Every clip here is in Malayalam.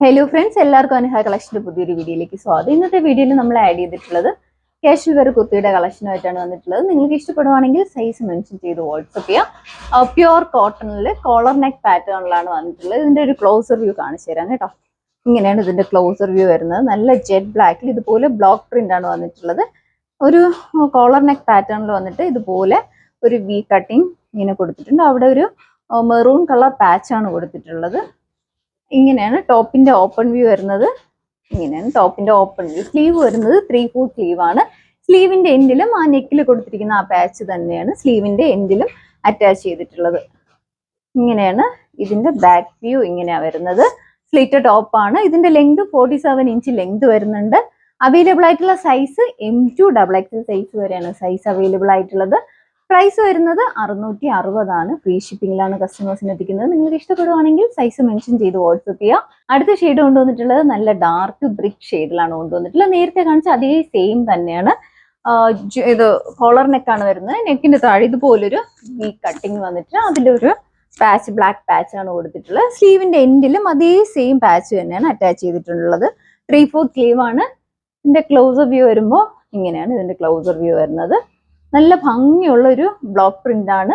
ഹലോ ഫ്രണ്ട്സ് എല്ലാവർക്കും അനുഹ കളക്ഷന്റെ പുതിയൊരു വീഡിയോയിലേക്ക് സ്വാഗതം. ഇന്നത്തെ വീഡിയോയിൽ നമ്മൾ ആഡ് ചെയ്തിട്ടുള്ളത് കാഷ്വൽ വെയർ കുർത്തിയുടെ കളക്ഷനുമായിട്ടാണ് വന്നിട്ടുള്ളത്. നിങ്ങൾക്ക് ഇഷ്ടപ്പെടുവാണെങ്കിൽ സൈസ് മെൻഷൻ ചെയ്ത് വാട്സപ്പ് ചെയ്യാം. പ്യുവർ കോട്ടണിൽ കോളർ നെക്ക് പാറ്റേണിലാണ് വന്നിട്ടുള്ളത്. ഇതിന്റെ ഒരു ക്ലോസർ വ്യൂ കാണിച്ചു തരാം കേട്ടോ. ഇങ്ങനെയാണ് ഇതിന്റെ ക്ലോസർ വ്യൂ വരുന്നത്. നല്ല ജെറ്റ് ബ്ലാക്കിൽ ഇതുപോലെ ബ്ലോക്ക് പ്രിന്റ് ആണ് വന്നിട്ടുള്ളത്. ഒരു കോളർ നെക്ക് പാറ്റേണിൽ വന്നിട്ട് ഇതുപോലെ ഒരു വി കട്ടിങ് ഇങ്ങനെ കൊടുത്തിട്ടുണ്ട്. അവിടെ ഒരു മെറൂൺ കളർ പാച്ചാണ് കൊടുത്തിട്ടുള്ളത്. ഇങ്ങനെയാണ് ടോപ്പിന്റെ ഓപ്പൺ വ്യൂ വരുന്നത്. ഇങ്ങനെയാണ് ടോപ്പിന്റെ ഓപ്പൺ വ്യൂ. സ്ലീവ് വരുന്നത് ത്രീ ഫോർ സ്ലീവ് ആണ്. സ്ലീവിന്റെ എൻഡിലും ആ നെക്കിൽ കൊടുത്തിരിക്കുന്ന ആ പാച്ച് തന്നെയാണ് സ്ലീവിന്റെ എൻഡിലും അറ്റാച്ച് ചെയ്തിട്ടുള്ളത്. ഇങ്ങനെയാണ് ഇതിന്റെ ബാക്ക് വ്യൂ ഇങ്ങനെയാ വരുന്നത്. സ്ലിറ്റ് ടോപ്പാണ് ഇതിന്റെ length forty seven inch length വരുന്നുണ്ട്. അവൈലബിൾ ആയിട്ടുള്ള size M to double XL size വരെയാണ് സൈസ് അവൈലബിൾ ആയിട്ടുള്ളത്. പ്രൈസ് വരുന്നത് അറുന്നൂറ്റി അറുപതാണ് ഫ്രീ ഷിപ്പിംഗിലാണ് കസ്റ്റമേഴ്സിന് എത്തിക്കുന്നത്. നിങ്ങൾക്ക് ഇഷ്ടപ്പെടുവാണെങ്കിൽ സൈസ് മെൻഷൻ ചെയ്ത് വാട്സപ്പ് ചെയ്യുക അടുത്ത ഷെയ്ഡ് കൊണ്ടുവന്നിട്ടുള്ളത് നല്ല ഡാർക്ക് ബ്രിക്ക് ഷെയ്ഡിലാണ് കൊണ്ടുവന്നിട്ടുള്ളത്. നേരത്തെ കാണിച്ച അതേ സെയിം തന്നെയാണ്. ഇത് കോളർ നെക്കാണ് വരുന്നത്. നെക്കിന്റെ താഴെ ഇതുപോലൊരു വി കട്ടിങ് വന്നിട്ട് അതിലൊരു പാച്ച് ബ്ലാക്ക് പാച്ച് ആണ് കൊടുത്തിട്ടുള്ളത്. സ്ലീവിന്റെ എൻഡിലും അതേ സെയിം പാച്ച് തന്നെയാണ് അറ്റാച്ച് ചെയ്തിട്ടുള്ളത്. ത്രീ ഫോർ സ്ലീവ് ആണ്. ഇതിന്റെ ക്ലോസർ വ്യൂ വരുമ്പോൾ ഇങ്ങനെയാണ് ഇതിന്റെ ക്ലോസർ വ്യൂ വരുന്നത്. നല്ല ഭംഗിയുള്ള ഒരു ബ്ലോക്ക് പ്രിന്റ് ആണ്.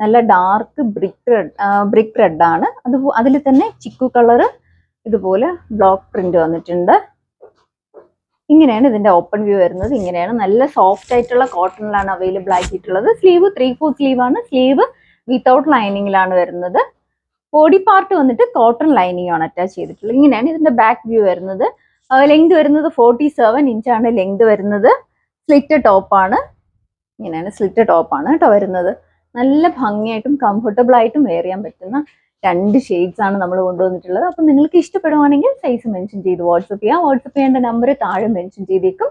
നല്ല dark brick red brick red ആണ്. അത് അതിൽ തന്നെ ചിക്കു കളർ ഇതുപോലെ ബ്ലോക്ക് പ്രിന്റ് വന്നിട്ടുണ്ട്. ഇങ്ങനെയാണ് ഇതിന്റെ ഓപ്പൺ വ്യൂ വരുന്നത്. ഇങ്ങനെയാണ് നല്ല സോഫ്റ്റ് ആയിട്ടുള്ള കോട്ടണിലാണ് അവൈലബിൾ ആക്കിയിട്ടുള്ളത്. സ്ലീവ് ത്രീ ഫോർ സ്ലീവ് ആണ്. സ്ലീവ് വിത്തൗട്ട് ലൈനിങ്ങിലാണ് വരുന്നത്. ബോഡി പാർട്ട് വന്നിട്ട് കോട്ടൺ ലൈനിങ് ആണ് അറ്റാച്ച് ചെയ്തിട്ടുള്ളത്. ഇങ്ങനെയാണ് ഇതിന്റെ ബാക്ക് വ്യൂ വരുന്നത്. ലെങ്ത് വരുന്നത് ഫോർട്ടി സെവൻ ഇഞ്ചാണ് ലെങ്ത് വരുന്നത്. സ്ലിറ്റ് ടോപ്പാണ് ഇങ്ങനെയാണ് സ്ലിറ്റ് ടോപ്പാണ് കേട്ടോ വരുന്നത്. നല്ല ഭംഗിയായിട്ടും കംഫർട്ടബിൾ ആയിട്ടും വെയർ ചെയ്യാൻ പറ്റുന്ന രണ്ട് ഷെയ്ഡ്സ് ആണ് നമ്മൾ കൊണ്ടുവന്നിട്ടുള്ളത്. അപ്പം നിങ്ങൾക്ക് ഇഷ്ടപ്പെടുവാണെങ്കിൽ സൈസ് മെൻഷൻ ചെയ്ത് വാട്സപ്പ് ചെയ്യാം. വാട്സപ്പ് ചെയ്യേണ്ട നമ്പർ താഴെ മെൻഷൻ ചെയ്തേക്കും.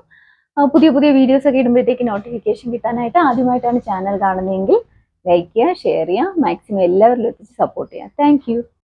പുതിയ പുതിയ വീഡിയോസ് ഒക്കെ ഇടുമ്പോഴത്തേക്ക് നോട്ടിഫിക്കേഷൻ കിട്ടാനായിട്ട് ആദ്യമായിട്ടാണ് ചാനൽ കാണുന്നതെങ്കിൽ ലൈക്ക് ചെയ്യുക ഷെയർ ചെയ്യുക മാക്സിമം എല്ലാവരിലും എത്തിച്ച് സപ്പോർട്ട് ചെയ്യുക. താങ്ക്